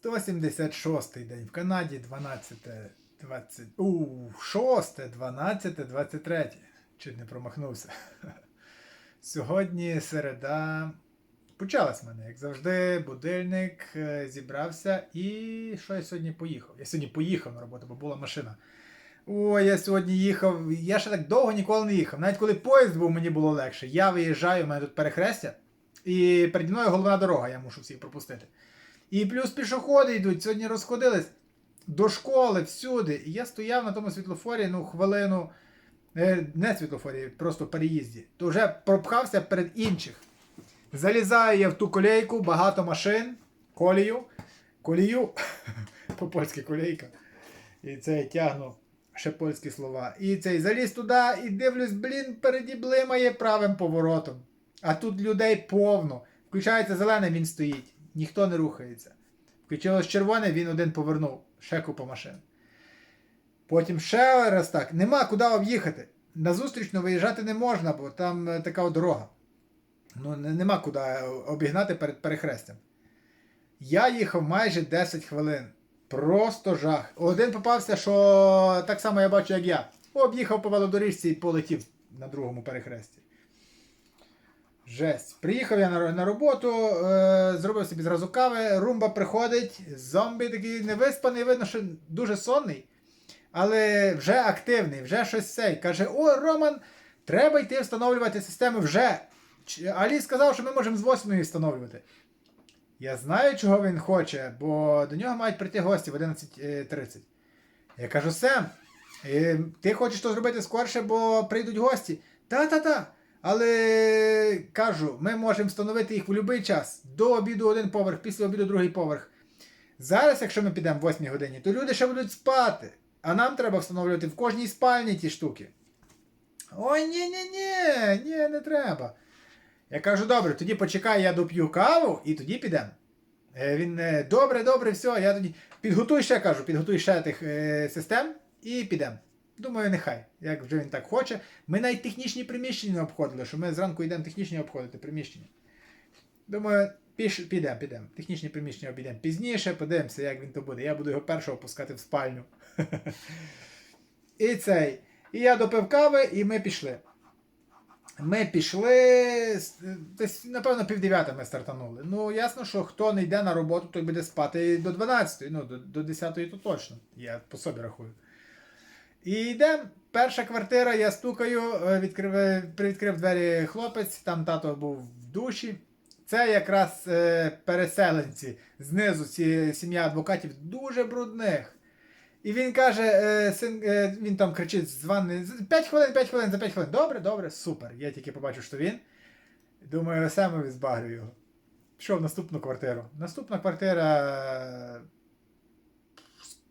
176 день в Канаді, 12, 20, у, 6, 12, 23. Чуть не промахнувся. Сьогодні середа. Почалась в мене, як завжди, будильник е, зібрався і що я сьогодні поїхав? Я сьогодні поїхав на роботу, бо була машина. О, я сьогодні їхав. Я ще так довго ніколи не їхав. Навіть коли поїзд був, мені було легше. Я виїжджаю, у мене тут перехрестя, і переді мною головна дорога, я мушу всіх пропустити. І плюс пішоходи йдуть, сьогодні розходились до школи, всюди. І я стояв на тому світлофорі, ну, хвилину, е, не світлофорі, просто переїзді, то вже пропхався перед інших. Залізаю я в ту колейку, багато машин, колію, колію, по-польськи колейка. І це я тягну ще польські слова. І цей заліз туди і дивлюсь, блін, переді блимає правим поворотом. А тут людей повно. Включається зелене, він стоїть. Ніхто не рухається. Включилось червоне, він один повернув. Ще купа машин. Потім ще раз так. Нема куди об'їхати. На зустрічну виїжджати не можна, бо там е, така дорога. Ну, нема куди обігнати перед перехрестям. Я їхав майже 10 хвилин. Просто жах. Один попався, що так само я бачу, як я. Об'їхав по велодоріжці і полетів на другому перехресті. Жесть. Приїхав я на, на роботу, е, зробив собі зразу кави, румба приходить, зомбі такий невиспаний, видно, що дуже сонний, але вже активний, вже щось цей. Каже: О, Роман, треба йти встановлювати системи вже. Алі сказав, що ми можемо з 8 встановлювати. Я знаю, чого він хоче, бо до нього мають прийти гості в 11.30. Я кажу, Сем, е, ти хочеш то зробити скорше, бо прийдуть гості. Та-та-та. Але кажу, ми можемо встановити їх в будь-який час. До обіду один поверх, після обіду другий поверх. Зараз, якщо ми підемо в 8 годині, то люди ще будуть спати. А нам треба встановлювати в кожній спальні ті штуки. Ой, ні-ні-ні, ні, не треба. Я кажу, добре, тоді почекай, я доп'ю каву і тоді підемо. Е, Він е, добре, добре, все, я тоді підготуй ще кажу, підготуй ще тих е, систем і підемо. Думаю, нехай, як вже він так хоче. Ми навіть технічні приміщення не обходили, що ми зранку йдемо технічні обходити приміщення. Думаю, підемо, підемо. Технічні приміщення обійдемо пізніше, подивимося, як він то буде. Я буду його першого пускати в спальню. І цей. І я допив кави, і ми пішли. Ми пішли, десь, напевно, півдев'ята ми стартанули. Ну, ясно, що хто не йде на роботу, той буде спати до 12, ну, до, до 10 то точно. Я по собі рахую. І йдемо. Перша квартира, я стукаю, е, відкрив, е, привідкрив двері хлопець, там тато був в душі. Це якраз е, переселенці. Знизу ці сім'я адвокатів дуже брудних. І він каже, е, син, е, він там кричить з ванни 5 хвилин, 5 хвилин, за 5 хвилин. Добре, добре, супер. Я тільки побачив, що він. Думаю, саме збагрю його. Пішов в наступну квартиру. Наступна квартира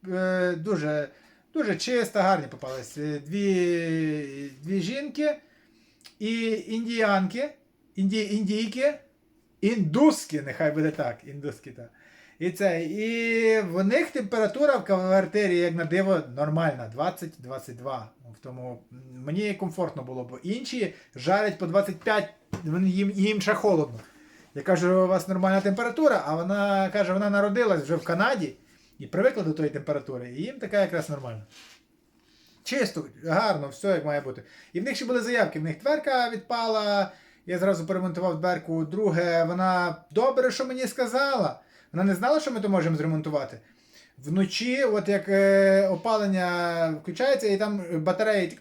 е, дуже, дуже чиста, гарні попались. Е, Дві, дві жінки і індіянки, інді, індійки, індуски, нехай буде так. Індуски, так. І це, і в них температура в квартирі, як на диво, нормальна, 20-22. Ну, тому мені комфортно було, бо інші жарять по 25, їм, їм ще холодно. Я кажу, у вас нормальна температура, а вона каже, вона народилась вже в Канаді і привикла до тої температури, і їм така якраз нормальна. Чисто, гарно, все як має бути. І в них ще були заявки, в них дверка відпала, я зразу перемонтував дверку. Друге, вона добре, що мені сказала. Вона не знала, що ми то можемо зремонтувати. Вночі, от як е, опалення включається, і там батареї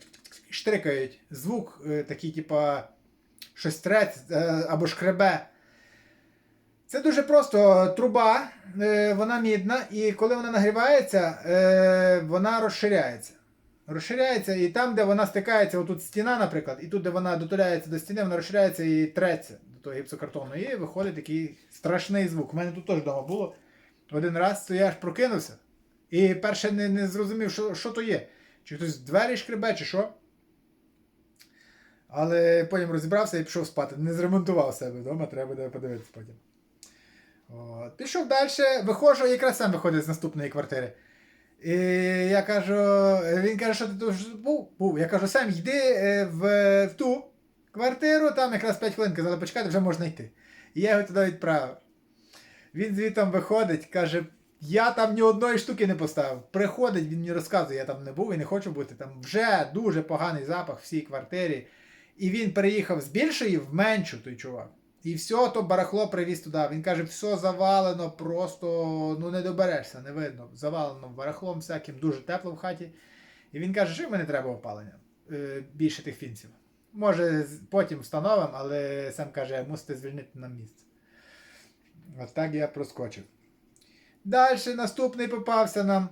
штрикають. Звук е, такий, типа, щось трець е, або шкребе. Це дуже просто труба, е, вона мідна, і коли вона нагрівається, е, вона розширяється. Розширяється, і там, де вона стикається, отут стіна, наприклад, і тут, де вона дотуляється до стіни, вона розширяється і треться до того гіпсокартону. І виходить такий страшний звук. У мене тут теж вдома було. Один раз то я аж прокинувся. І перше не, не зрозумів, що, що то є. Чи хтось двері шкребе, чи що. Але потім розібрався і пішов спати. Не зремонтував себе вдома, треба буде подивитися потім. От. Пішов далі, виходжу, якраз сам виходить з наступної квартири. І я кажу, він каже, що ти тут був? Був. Я кажу, Сем, йди е, в, в ту квартиру, там якраз 5 хвилин казали, почекати, вже можна йти. І я його туди відправив. Він звідти виходить, каже, Я там ні одної штуки не поставив. Приходить, він мені розказує, я там не був і не хочу бути. Там вже дуже поганий запах в всій квартирі. І він переїхав з більшої в меншу, той чувак. І все то барахло привіз туди. Він каже, все завалено, просто ну не доберешся, не видно. Завалено барахлом всяким, дуже тепло в хаті. І він каже, що не треба опалення. Е, більше тих фінців. Може, потім встановимо, але сам каже, мусите звільнити нам місце. От так я проскочив. Далі наступний попався нам.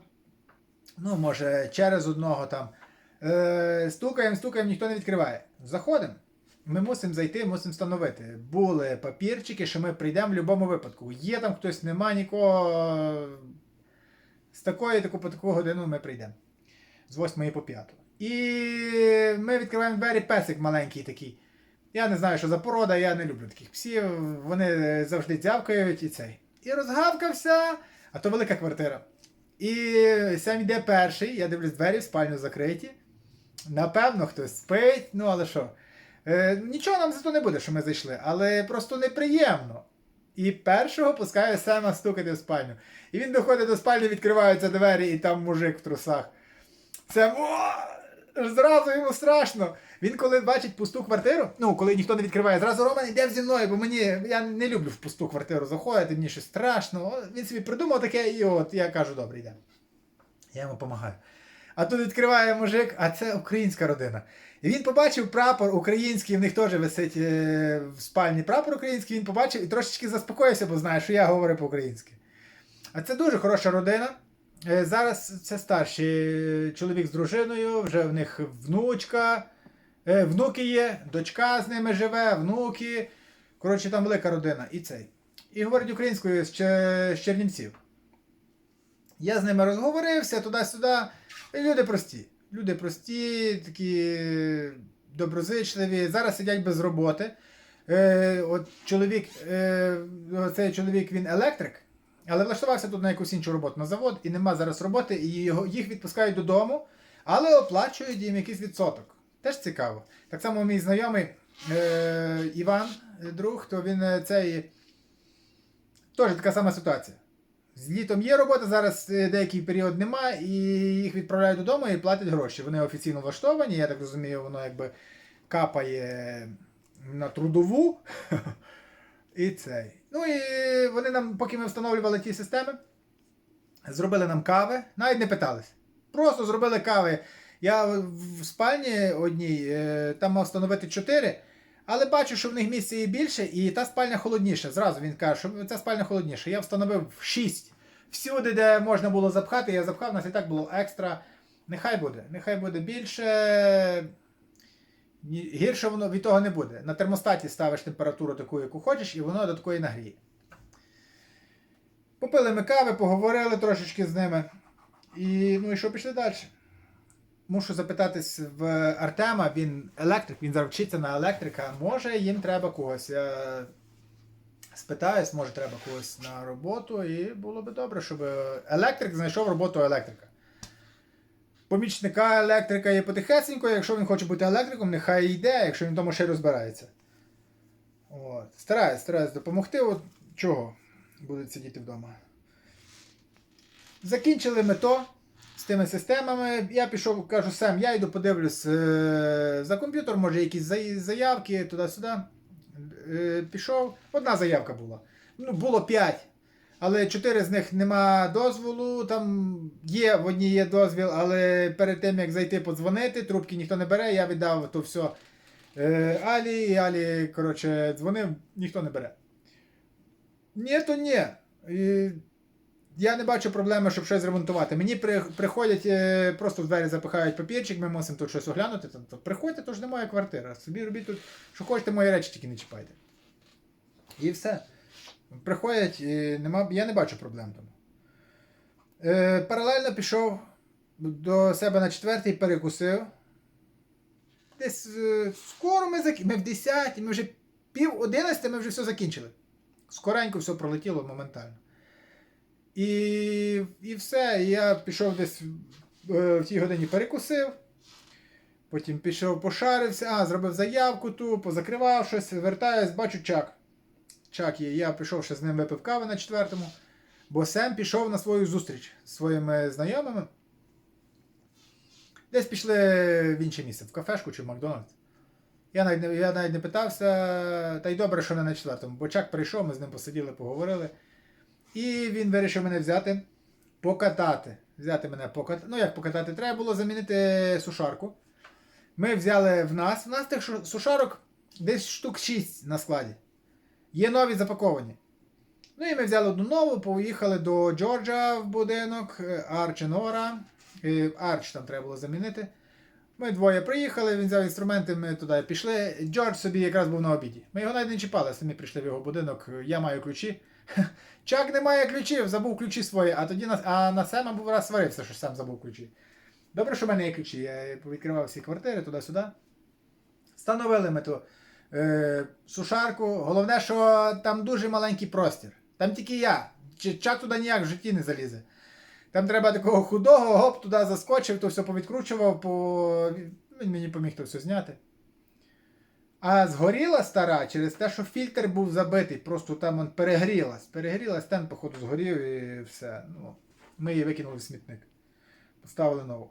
Ну, може, через одного там. Е, стукаємо, стукаємо, ніхто не відкриває. Заходимо. Ми мусимо зайти, мусимо встановити. Були папірчики, що ми прийдемо в будь-якому випадку. Є там хтось, нема нікого. З такої таку, по таку годину ми прийдемо. З 8 по 5. І ми відкриваємо двері, песик маленький такий. Я не знаю, що за порода, я не люблю таких псів. Вони завжди дзявкають і цей. І розгавкався, а то велика квартира. І сам йде перший, я дивлюсь, двері в спальню закриті. Напевно, хтось спить, ну але що. Е, нічого нам за то не буде, що ми зайшли, але просто неприємно. І першого пускає Сема стукати в спальню. І він доходить до спальні, відкриваються двері, і там мужик в трусах. Сем, о! Зразу йому страшно. Він коли бачить пусту квартиру, ну коли ніхто не відкриває, зразу Роман йде зі мною, бо мені я не люблю в пусту квартиру заходити, мені щось страшно. Він собі придумав таке, і от я кажу, добре, йдемо. Я йому допомагаю. А тут відкриває мужик, а це українська родина. Він побачив прапор український, в них теж висить е, в спальні прапор український, він побачив і трошечки заспокоївся, бо знає, що я говорю по-українськи. А це дуже хороша родина. Е, Зараз це старший чоловік з дружиною, вже в них внучка, е, внуки є, дочка з ними живе, внуки. Коротше, там велика родина. І цей. І говорить українською з, з Чернівців. Я з ними розговорився туди-сюди. Люди прості. Люди прості, такі доброзичливі. Зараз сидять без роботи. Е, от чоловік, е, цей чоловік він електрик, але влаштувався тут на якусь іншу роботу на завод, і нема зараз роботи, і його, їх відпускають додому, але оплачують їм якийсь відсоток. Теж цікаво. Так само мій знайомий е, Іван, е, друг, то він е, цей. Теж така сама ситуація. З літом є робота, зараз е, деякий період нема, і їх відправляють додому і платять гроші. Вони офіційно влаштовані, я так розумію, воно якби капає на трудову. І цей. Ну і вони нам, поки ми встановлювали ті системи, зробили нам кави, навіть не питались. Просто зробили кави. Я в спальні одній, е, там мав встановити 4, але бачу, що в них місця є більше, і та спальня холодніша. Зразу він каже, що ця спальня холодніша. Я встановив 6. Всюди, де можна було запхати, я запхав, у нас і так було екстра. Нехай буде, нехай буде більше. Гірше воно від того не буде. На термостаті ставиш температуру таку, яку хочеш, і воно до такої нагріє. Попили ми кави, поговорили трошечки з ними. І ну і що пішли далі? Мушу запитатись в Артема, він електрик, він зараз вчиться на електрика. Може їм треба когось. Спитаюсь, може треба когось на роботу, і було би добре, щоб електрик знайшов роботу електрика. Помічника електрика є потихесенько, якщо він хоче бути електриком, нехай йде, якщо він тому ще й розбирається. От. Стараюсь, стараюсь допомогти. От чого будуть сидіти вдома. Закінчили ми то з тими системами. Я пішов, кажу, Сем, я йду подивлюсь е, за комп'ютер, може якісь заявки туди-сюди. Е, пішов. Одна заявка була. Ну, було 5. Але 4 з них нема дозволу. Там є, в одній є дозвіл, але перед тим як зайти подзвонити, трубки ніхто не бере, я віддав то все е, Алі, і Алі, коротше, дзвонив, ніхто не бере. Ні, то ні. Я не бачу проблеми, щоб щось ремонтувати. Мені при, приходять, е, просто в двері запихають папірчик, ми мусимо тут щось оглянути. Приходьте, то ж не моя квартира. Собі робіть тут, що хочете, мої речі тільки не чіпайте. І все. Приходять, і нема, я не бачу проблем тому. Е, паралельно пішов до себе на четвертий, перекусив. Десь е, скоро ми закінчили. Ми в 10, ми вже пів 11 ми вже все закінчили. Скоренько все пролетіло моментально. І, і все. І я пішов десь е, в тій годині перекусив. Потім пішов, пошарився, а, зробив заявку ту, позакривав щось, вертаюсь, бачу чак. Чак є. Я пішов ще з ним випив кави на четвертому. Бо Сем пішов на свою зустріч зі своїми знайомими. Десь пішли в інше місце, в кафешку чи в Макдональдс. Я навіть, не, я навіть не питався, та й добре, що не на четвертому. Бо Чак прийшов, ми з ним посиділи, поговорили. І він вирішив мене взяти, покатати. Взяти мене покатати. Ну, як покатати, треба було замінити сушарку. Ми взяли в нас. В нас тих сушарок десь штук 6 на складі. Є нові запаковані. Ну і ми взяли одну нову, поїхали до Джорджа в будинок, е, Арч і Е, Арч там треба було замінити. Ми двоє приїхали, він взяв інструменти, ми туди пішли. Джордж собі якраз був на обіді. Ми його навіть не чіпали, самі прийшли в його будинок, я маю ключі. Чак не має ключів, забув ключі свої, а тоді на, а на Сема був раз сварився, що сам забув ключі. Добре, що в мене є ключі. Я відкривав всі квартири туди-сюди. Встановили ми ту е, сушарку. Головне, що там дуже маленький простір. Там тільки я. Чак туди ніяк в житті не залізе. Там треба такого худого, гоп, туди заскочив, то все повідкручував, по... він мені поміг то все зняти. А згоріла стара через те, що фільтр був забитий, просто там он перегрілась. Перегрілась, ten, походу, згорів і все. Ну, ми її викинули в смітник. Поставили нову.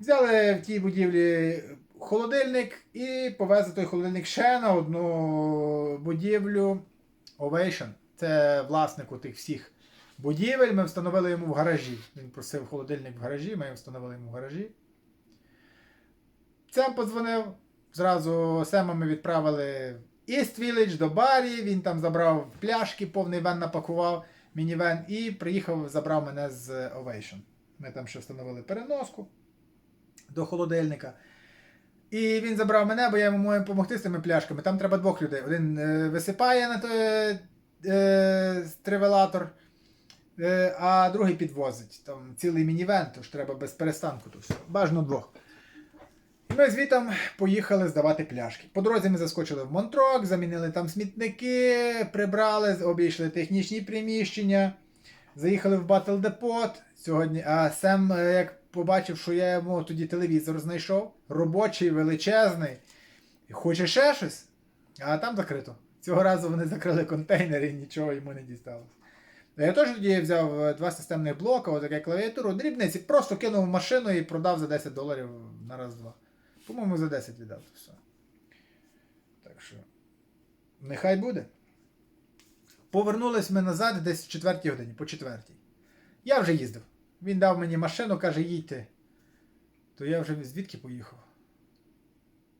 Взяли в тій будівлі холодильник і повезли той холодильник ще на одну будівлю Ovation. Це власнику тих всіх будівель. Ми встановили йому в гаражі. Він просив холодильник в гаражі, ми встановили йому в гаражі. Сем подзвонив. Зразу Сема ми відправили East Village до Барі. Він там забрав пляшки, повний вен напакував, мінівен, і приїхав, забрав мене з Ovation. Ми там ще встановили переноску до холодильника. І він забрав мене, бо я йому маю допомогти з тими пляшками. Там треба двох людей. Один е, висипає на той е, е, тривелатор, е, а другий підвозить. Там цілий мінівен, тож треба без перестанку. Бажано двох. І Ми звітом поїхали здавати пляшки. По дорозі ми заскочили в Монтрок, замінили там смітники, прибрали, обійшли технічні приміщення, заїхали в Battle Depot. Сьогодні, а Сем, е, як побачив, що я йому тоді телевізор знайшов, робочий, величезний. І Хоче ще щось, а там закрито. Цього разу вони закрили контейнер і нічого йому не дісталося. Я теж тоді взяв е, два системних блока, отаке клавіатуру, дрібниці, просто кинув в машину і продав за 10 доларів на раз-два. По-моєму, за 10 віддав все. Так що. Нехай буде. Повернулись ми назад десь в четвертій годині, по четвертій. Я вже їздив. Він дав мені машину, каже, їдьте. То я вже звідки поїхав?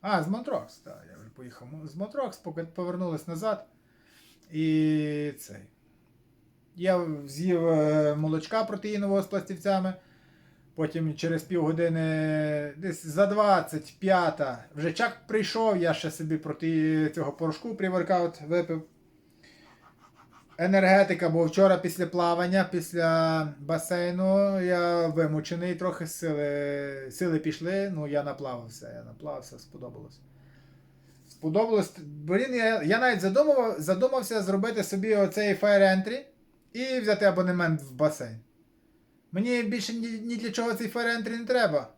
А, з Монтрокс, так, я вже поїхав. З Монтрокс, поки повернулись назад. І цей. Я з'їв е, молочка протеїнового з пластівцями. Потім через півгодини, десь за 25 вже чак прийшов, я ще собі проти цього порошку pre-workout випив. Енергетика, бо вчора після плавання, після басейну я вимучений, трохи сили, сили пішли, ну я наплавався, я наплавався, сподобалось. Сподобалось. Блін, я, я навіть задумав, задумався зробити собі оцей Fire Entry і взяти абонемент в басейн. Мені більше ні, ні для чого цей фарентрі не треба.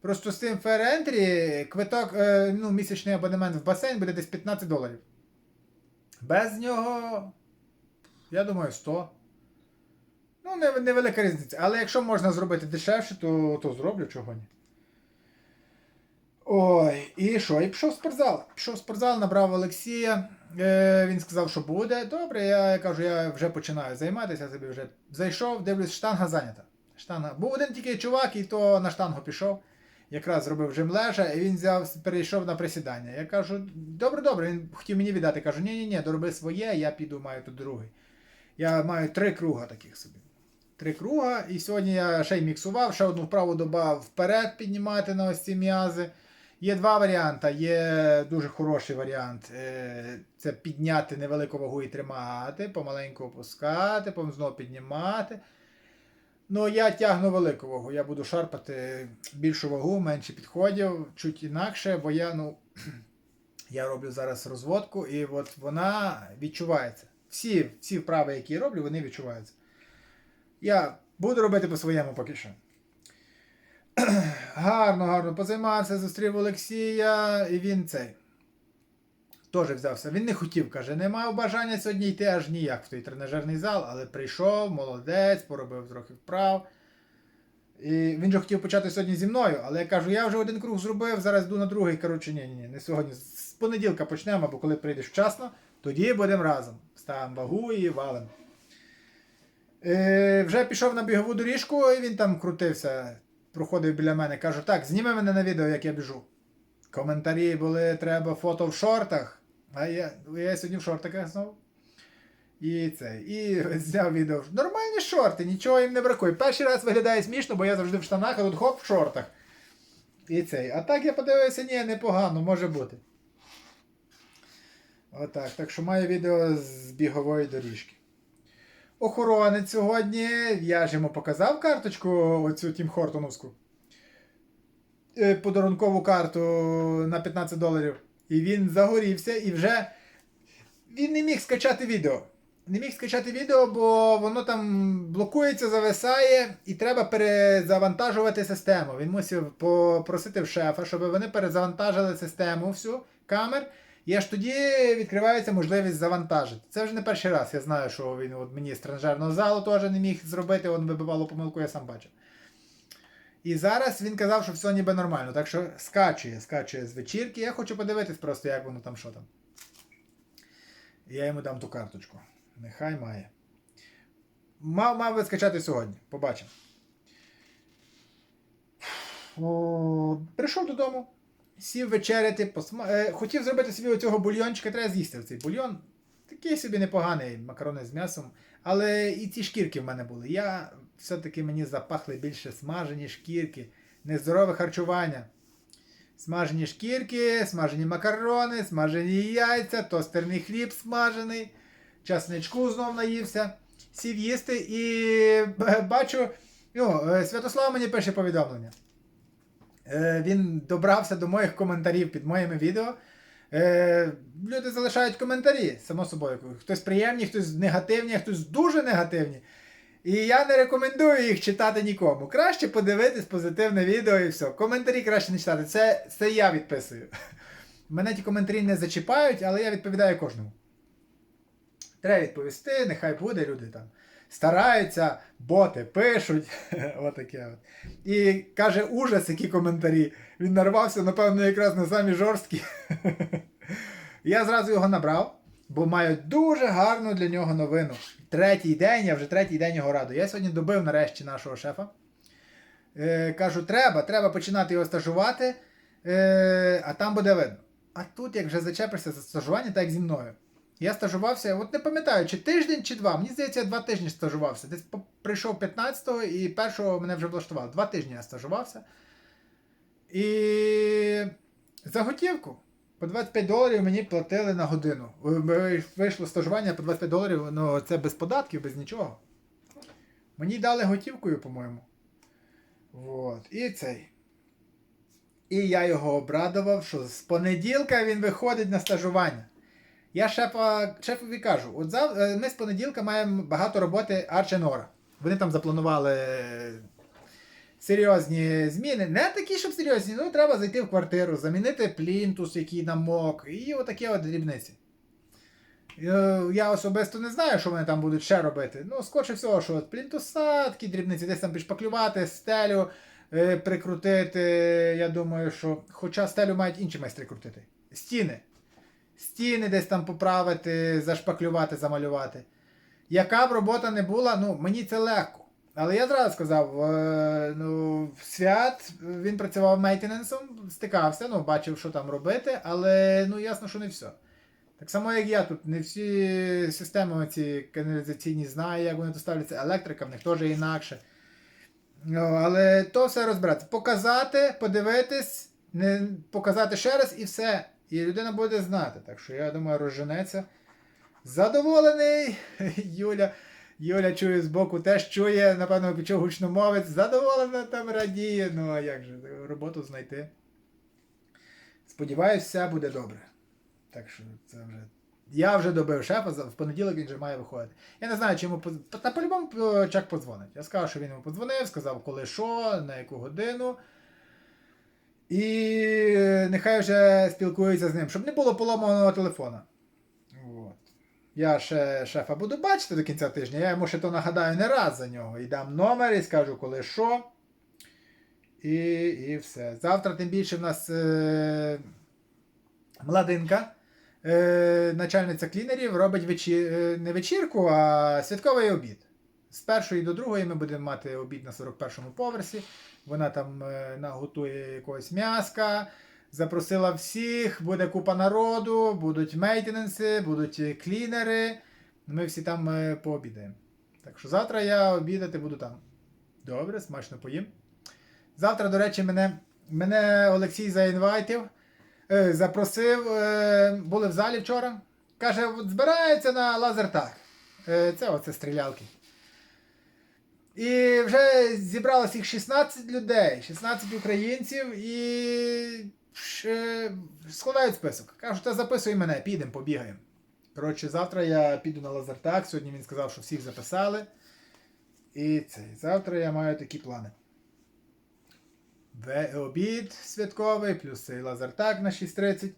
Просто з цим фарентрі квиток, е, ну, місячний абонемент в басейн буде десь 15 доларів. Без нього, я думаю, 100. Ну, невелика різниця. Але якщо можна зробити дешевше, то, то зроблю чого ні. Ой, і що? І пішов в спортзал. Пішов спортзал, набрав Олексія. Е, він сказав, що буде. Добре, я кажу, я вже починаю займатися, я собі вже зайшов, дивлюсь, штанга зайнята. Штанга. Був один тільки чувак, і то на штангу пішов. Якраз зробив жим лежа, і він взяв, перейшов на присідання. Я кажу, добре, добре, він хотів мені віддати. Кажу, ні, ні, дороби своє, я піду, маю тут другий. Я маю три круга таких собі. Три круга, і сьогодні я ще й міксував, ще одну вправу додав вперед піднімати на ось ці м'язи. Є два варіанти. Є дуже хороший варіант. е, Це підняти невелику вагу і тримати, помаленьку опускати, потім знову піднімати. Ну, я тягну велику вагу. Я буду шарпати більшу вагу, менше підходів, чуть інакше, бо я, ну, я роблю зараз розводку, і от вона відчувається. Всі, всі вправи, які я роблю, вони відчуваються. Я буду робити по-своєму поки що. Гарно, гарно позаймався, зустрів Олексія, і він цей. Теж взявся. Він не хотів, каже, не мав бажання сьогодні йти аж ніяк в той тренажерний зал, але прийшов, молодець, поробив трохи вправ. І він же хотів почати сьогодні зі мною, але я кажу, я вже один круг зробив, зараз йду на другий. Коротше, ні, ні, не сьогодні. З понеділка почнемо, або коли прийдеш вчасно, тоді будемо разом. Ставимо вагу і валимо. Е, вже пішов на бігову доріжку, і він там крутився, проходив біля мене. Кажу, так, зніми мене на відео, як я біжу. Коментарі були, треба фото в шортах. А я, я сьогодні в шортиках знову. І це, і зняв відео. Нормальні шорти, нічого їм не бракує. Перший раз виглядає смішно, бо я завжди в штанах, а тут хоп в шортах. І цей. А так я подивився, ні, непогано, може бути. Отак. Так що маю відео з бігової доріжки. Охоронець сьогодні. Я ж йому показав карточку, оцю Тім Хортоновську. Е, Подарункову карту на 15 доларів. І він загорівся і вже. Він не міг скачати відео. Не міг скачати відео, бо воно там блокується, зависає, і треба перезавантажувати систему. Він мусив попросити в шефа, щоб вони перезавантажили систему всю камер. І аж тоді відкривається можливість завантажити. Це вже не перший раз. Я знаю, що він от мені з тренажерного залу теж не міг зробити, він вибивало помилку, я сам бачив. І зараз він казав, що все ніби нормально. Так що скачує, скачує з вечірки. Я хочу подивитись просто, як воно там що там. Я йому дам ту карточку. Нехай має. Мав, мав би скачати сьогодні. Побачимо. О, прийшов додому, сів вечеряти, посма... е, хотів зробити собі оцього бульйончика, треба з'їсти цей бульйон. Такий собі непоганий макарони з м'ясом. Але і ці шкірки в мене були. Я все-таки мені запахли більше смажені шкірки, нездорове харчування. Смажені шкірки, смажені макарони, смажені яйця, тостерний хліб смажений, часничку знов наївся, сів їсти і бачу, ну, е, Святослав мені пише повідомлення. Е, Він добрався до моїх коментарів під моїми відео. Е, Люди залишають коментарі, само собою. Хтось приємні, хтось негативні, хтось дуже негативні. І я не рекомендую їх читати нікому. Краще подивитись позитивне відео і все. Коментарі краще не читати. Це, це я відписую. Мене ті коментарі не зачіпають, але я відповідаю кожному. Треба відповісти, нехай буде, люди там стараються, боти пишуть. Отаке от. І каже, ужас, які коментарі. Він нарвався, напевно, якраз на самі жорсткі. Я зразу його набрав, бо маю дуже гарну для нього новину. Третій день, я вже третій день його радую. Я сьогодні добив нарешті нашого шефа. Е, кажу, треба, треба починати його стажувати, е, а там буде видно. А тут, як вже зачепишся за стажування, так як зі мною. Я стажувався, от не пам'ятаю, чи тиждень, чи два. Мені здається, я два тижні стажувався. Десь прийшов 15-го і першого мене вже влаштували. Два тижні я стажувався. І за готівку. По 25 доларів мені платили на годину. Вийшло стажування по 25 доларів, ну це без податків, без нічого. Мені дали готівкою, по-моєму. Вот. І цей. І я його обрадував, що з понеділка він виходить на стажування. Я шефа, шефові кажу: от зав, е, ми з понеділка маємо багато роботи Арченора. Вони там запланували серйозні зміни. Не такі, щоб серйозні, ну треба зайти в квартиру, замінити плінтус, який намок, і отакі от дрібниці. Е, Я особисто не знаю, що вони там будуть ще робити. Ну, скорше всього, що от плінтуса, такі дрібниці, десь там підшпаклювати, стелю е, прикрутити. Я думаю, що. Хоча стелю мають інші майстри крутити. Стіни. Стіни десь там поправити, зашпаклювати, замалювати. Яка б робота не була, ну, мені це легко. Але я зразу сказав, е, ну, свят, він працював мейтенансом, стикався, ну, бачив, що там робити, але ну, ясно, що не все. Так само, як я тут, не всі системи ці каналізаційні знаю, як вони тут ставляться, електрика в них теж інакше. Ну, але то все розбиратися. Показати, подивитись, не, показати ще раз і все. І людина буде знати. Так що я думаю, розженеться. Задоволений. Юля. Юля чує збоку, теж чує, напевно, почув гучномовець. Задоволена там радіє. Ну а як же, роботу знайти. Сподіваюсь, все буде добре. Так що це вже. Я вже добив шефа, в понеділок він вже має виходити. Я не знаю, чи йому Та по-любому е, Чак подзвонить. Я сказав, що він йому подзвонив, сказав, коли що, на яку годину. І е, нехай вже спілкуються з ним, щоб не було поломаного телефона. От. Я ще шефа буду бачити до кінця тижня, я йому ще то нагадаю не раз за нього. І дам номер і скажу, коли що. І, і все. Завтра, тим більше, в нас е, младинка, е, начальниця клінерів, робить вечір, е, не вечірку, а святковий обід. З першої до другої ми будемо мати обід на 41-му поверсі. Вона там е, наготує якогось м'яска. Запросила всіх, буде купа народу, будуть мейтененси, будуть клінери. Ми всі там е, пообідаємо. Так що завтра я обідати буду там. Добре, смачно поїм. Завтра, до речі, мене, мене Олексій заінвайтив, е, запросив, були в залі вчора. Каже, збирається на лазертаг. Це оце стрілялки. І вже зібралось їх 16 людей, 16 українців і е, складають список. Кажуть, та записуй мене, підемо, побігаємо. Коротше, завтра я піду на лазертаг. Сьогодні він сказав, що всіх записали. І це. Завтра я маю такі плани. Обід святковий, плюс цей лазертаг на 6.30.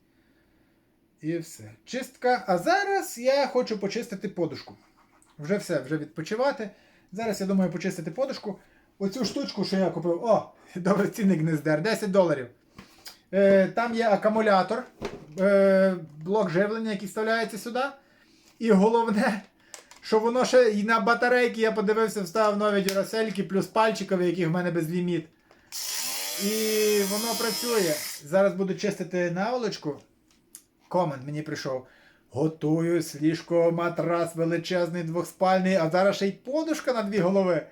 І все. Чистка. А зараз я хочу почистити подушку. Вже все, вже відпочивати. Зараз я думаю почистити подушку. Оцю штучку, що я купив. О, добре, цінник не здер, 10 доларів. Е, там є акумулятор, е, блок живлення, який вставляється сюди. І головне, що воно ще і на батарейки, я подивився, вставив нові дюрасельки, плюс пальчикові, які в мене безліміт. І воно працює. Зараз буду чистити наволочку. Комент мені прийшов. Готуюсь, ліжко, матрас величезний, двохспальний, а зараз ще й подушка на дві голови.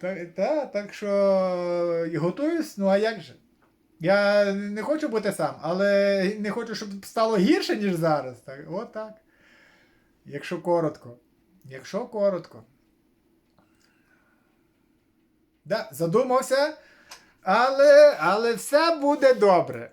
Та, та, так що і готуюсь, ну а як же? Я не хочу бути сам, але не хочу, щоб стало гірше, ніж зараз. Так, от так. Якщо коротко. Якщо коротко. Да, задумався, але, але все буде добре.